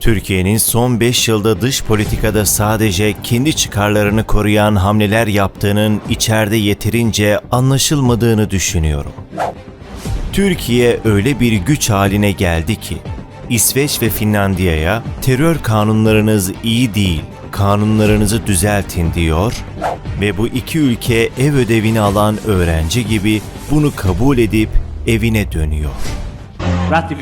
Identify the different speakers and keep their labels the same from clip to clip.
Speaker 1: Türkiye'nin son 5 yılda dış politikada sadece kendi çıkarlarını koruyan hamleler yaptığının içeride yeterince anlaşılmadığını düşünüyorum. Türkiye öyle bir güç haline geldi ki İsveç ve Finlandiya'ya terör kanunlarınız iyi değil, kanunlarınızı düzeltin diyor ve bu iki ülke ev ödevini alan öğrenci gibi bunu kabul edip evine dönüyor.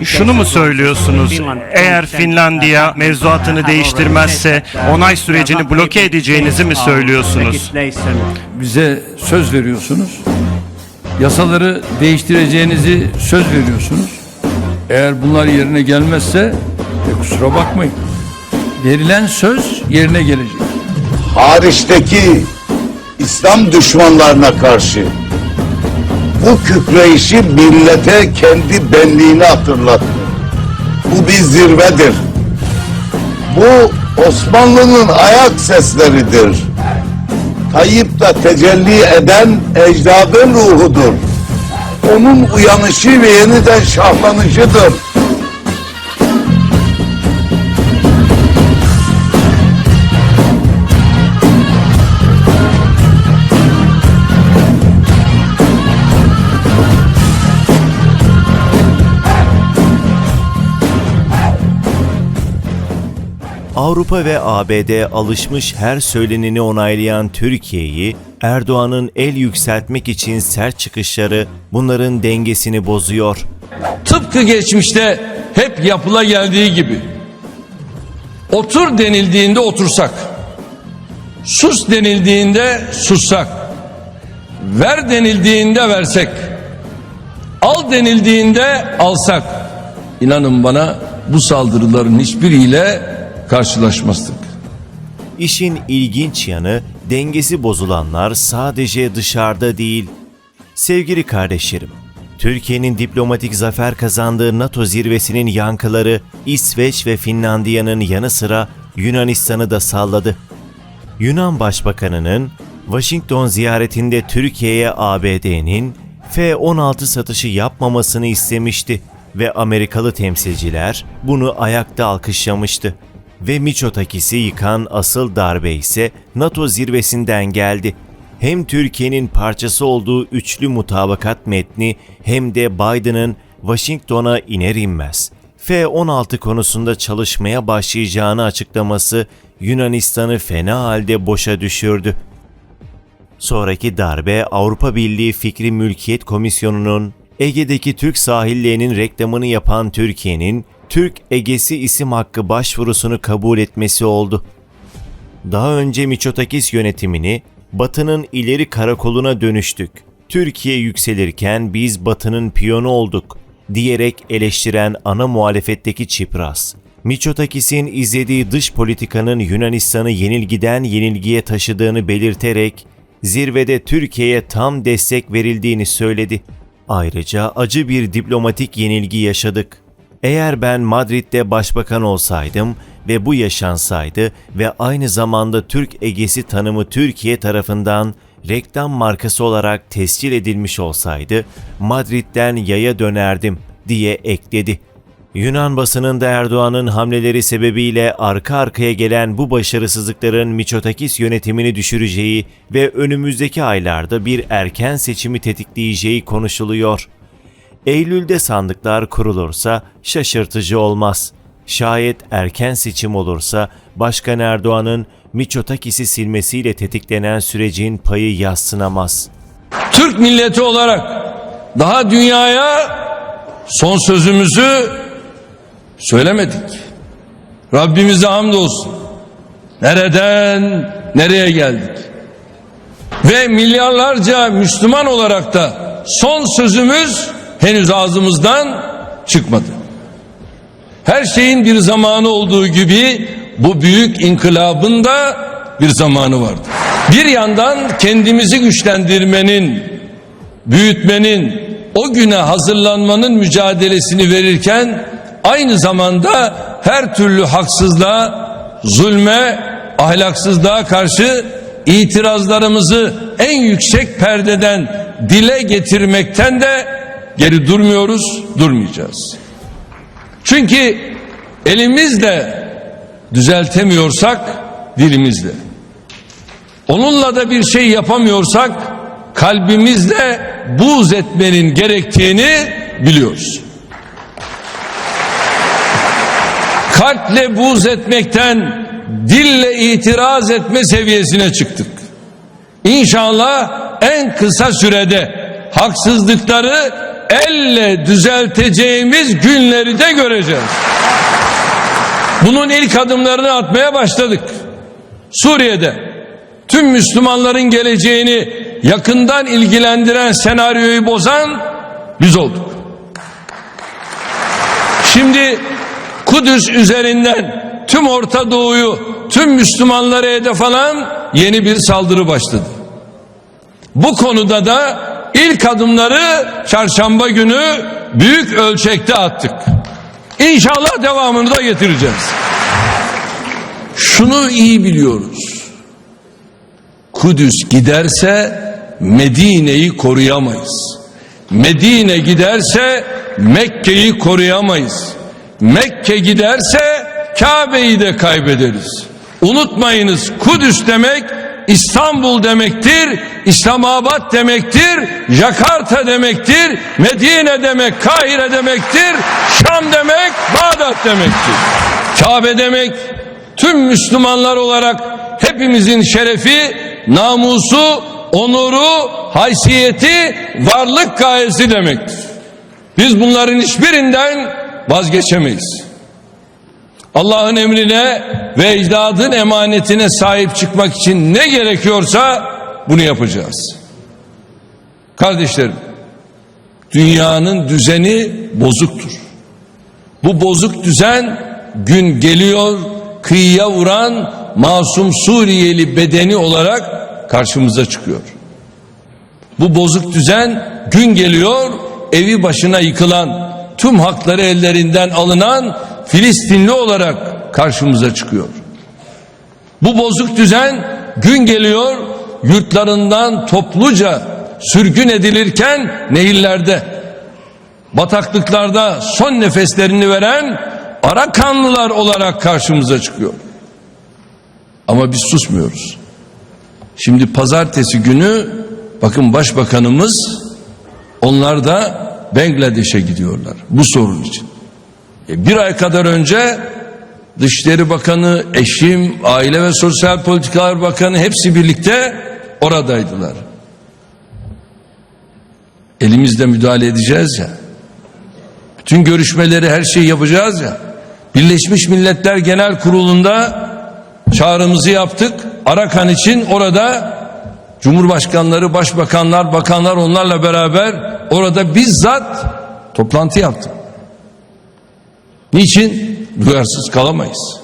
Speaker 2: Şunu mu söylüyorsunuz? Eğer Finlandiya mevzuatını değiştirmezse onay sürecini bloke edeceğinizi mi söylüyorsunuz?
Speaker 3: bize söz veriyorsunuz. Yasaları değiştireceğinizi söz veriyorsunuz. Eğer bunlar yerine gelmezse e, kusura bakmayın. Verilen söz yerine gelecek.
Speaker 4: hariçteki İslam düşmanlarına karşı bu kükreyişi millete kendi benliğini hatırlattı. Bu bir zirvedir. Bu Osmanlı'nın ayak sesleridir. Tayyip'te tecelli eden ecdadın ruhudur. Onun uyanışı ve yeniden şahlanışıdır.
Speaker 1: Avrupa ve ABD alışmış her söyleneni onaylayan Türkiye'yi Erdoğan'ın el yükseltmek için sert çıkışları bunların dengesini bozuyor.
Speaker 3: Tıpkı geçmişte hep yapıla geldiği gibi. Otur denildiğinde otursak. Sus denildiğinde sussak. Ver denildiğinde versek. Al denildiğinde alsak. İnanın bana bu saldırıların hiçbiriyle karşılaşmazdık.
Speaker 1: İşin ilginç yanı dengesi bozulanlar sadece dışarıda değil. Sevgili kardeşlerim, Türkiye'nin diplomatik zafer kazandığı NATO zirvesinin yankıları İsveç ve Finlandiya'nın yanı sıra Yunanistan'ı da salladı. Yunan Başbakanı'nın Washington ziyaretinde Türkiye'ye ABD'nin F-16 satışı yapmamasını istemişti ve Amerikalı temsilciler bunu ayakta alkışlamıştı. Ve Miçotakis'i yıkan asıl darbe ise NATO zirvesinden geldi. Hem Türkiye'nin parçası olduğu üçlü mutabakat metni hem de Biden'ın Washington'a iner inmez F-16 konusunda çalışmaya başlayacağını açıklaması Yunanistan'ı fena halde boşa düşürdü. Sonraki darbe Avrupa Birliği Fikri Mülkiyet Komisyonu'nun Ege'deki Türk sahillerinin reklamını yapan Türkiye'nin Türk Egesi isim hakkı başvurusunu kabul etmesi oldu. Daha önce Miçotakis yönetimini Batı'nın ileri karakoluna dönüştük. Türkiye yükselirken biz Batı'nın piyonu olduk diyerek eleştiren ana muhalefetteki Çipras. Miçotakis'in izlediği dış politikanın Yunanistan'ı yenilgiden yenilgiye taşıdığını belirterek zirvede Türkiye'ye tam destek verildiğini söyledi. Ayrıca acı bir diplomatik yenilgi yaşadık. Eğer ben Madrid'de başbakan olsaydım ve bu yaşansaydı ve aynı zamanda Türk Egesi tanımı Türkiye tarafından reklam markası olarak tescil edilmiş olsaydı Madrid'den yaya dönerdim diye ekledi. Yunan basınında Erdoğan'ın hamleleri sebebiyle arka arkaya gelen bu başarısızlıkların Miçotakis yönetimini düşüreceği ve önümüzdeki aylarda bir erken seçimi tetikleyeceği konuşuluyor. Eylül'de sandıklar kurulursa şaşırtıcı olmaz. Şayet erken seçim olursa Başkan Erdoğan'ın Miçotakis'i silmesiyle tetiklenen sürecin payı yassınamaz.
Speaker 3: Türk milleti olarak daha dünyaya son sözümüzü söylemedik. Rabbimize hamdolsun. Nereden nereye geldik? Ve milyarlarca Müslüman olarak da son sözümüz henüz ağzımızdan çıkmadı. Her şeyin bir zamanı olduğu gibi bu büyük inkılabın da bir zamanı vardı. Bir yandan kendimizi güçlendirmenin, büyütmenin, o güne hazırlanmanın mücadelesini verirken aynı zamanda her türlü haksızlığa, zulme, ahlaksızlığa karşı itirazlarımızı en yüksek perdeden dile getirmekten de geri durmuyoruz, durmayacağız. Çünkü elimizde düzeltemiyorsak dilimizle. Onunla da bir şey yapamıyorsak kalbimizle buğz etmenin gerektiğini biliyoruz. Kalple buğz etmekten dille itiraz etme seviyesine çıktık. İnşallah en kısa sürede haksızlıkları elle düzelteceğimiz günleri de göreceğiz. Bunun ilk adımlarını atmaya başladık. Suriye'de tüm Müslümanların geleceğini yakından ilgilendiren senaryoyu bozan biz olduk. Şimdi Kudüs üzerinden tüm Orta Doğu'yu, tüm Müslümanları hedef alan yeni bir saldırı başladı. Bu konuda da ilk adımları çarşamba günü büyük ölçekte attık. İnşallah devamını da getireceğiz. Şunu iyi biliyoruz. Kudüs giderse Medine'yi koruyamayız. Medine giderse Mekke'yi koruyamayız. Mekke giderse Kabe'yi de kaybederiz. Unutmayınız Kudüs demek İstanbul demektir, İslamabad demektir, Jakarta demektir, Medine demek, Kahire demektir, Şam demek, Bağdat demektir. Kabe demek tüm Müslümanlar olarak hepimizin şerefi, namusu, onuru, haysiyeti, varlık gayesi demektir. Biz bunların hiçbirinden vazgeçemeyiz. Allah'ın emrine ve ecdadın emanetine sahip çıkmak için ne gerekiyorsa bunu yapacağız. Kardeşlerim, dünyanın düzeni bozuktur. Bu bozuk düzen gün geliyor kıyıya vuran masum Suriyeli bedeni olarak karşımıza çıkıyor. Bu bozuk düzen gün geliyor evi başına yıkılan tüm hakları ellerinden alınan Filistinli olarak karşımıza çıkıyor. Bu bozuk düzen gün geliyor yurtlarından topluca sürgün edilirken nehirlerde, bataklıklarda son nefeslerini veren Arakanlılar olarak karşımıza çıkıyor. Ama biz susmuyoruz. Şimdi pazartesi günü bakın başbakanımız onlar da Bangladeş'e gidiyorlar bu sorun için. E, bir ay kadar önce Dışişleri Bakanı, eşim, Aile ve Sosyal Politikalar Bakanı hepsi birlikte oradaydılar. Elimizde müdahale edeceğiz ya. Bütün görüşmeleri her şeyi yapacağız ya. Birleşmiş Milletler Genel Kurulu'nda çağrımızı yaptık. Arakan için orada Cumhurbaşkanları, başbakanlar, bakanlar onlarla beraber orada bizzat toplantı yaptım. Niçin? Duyarsız kalamayız.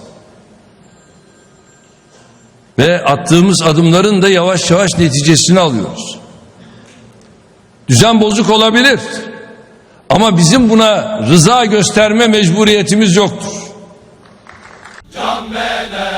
Speaker 3: Ve attığımız adımların da yavaş yavaş neticesini alıyoruz. Düzen bozuk olabilir. Ama bizim buna rıza gösterme mecburiyetimiz yoktur. Can beden.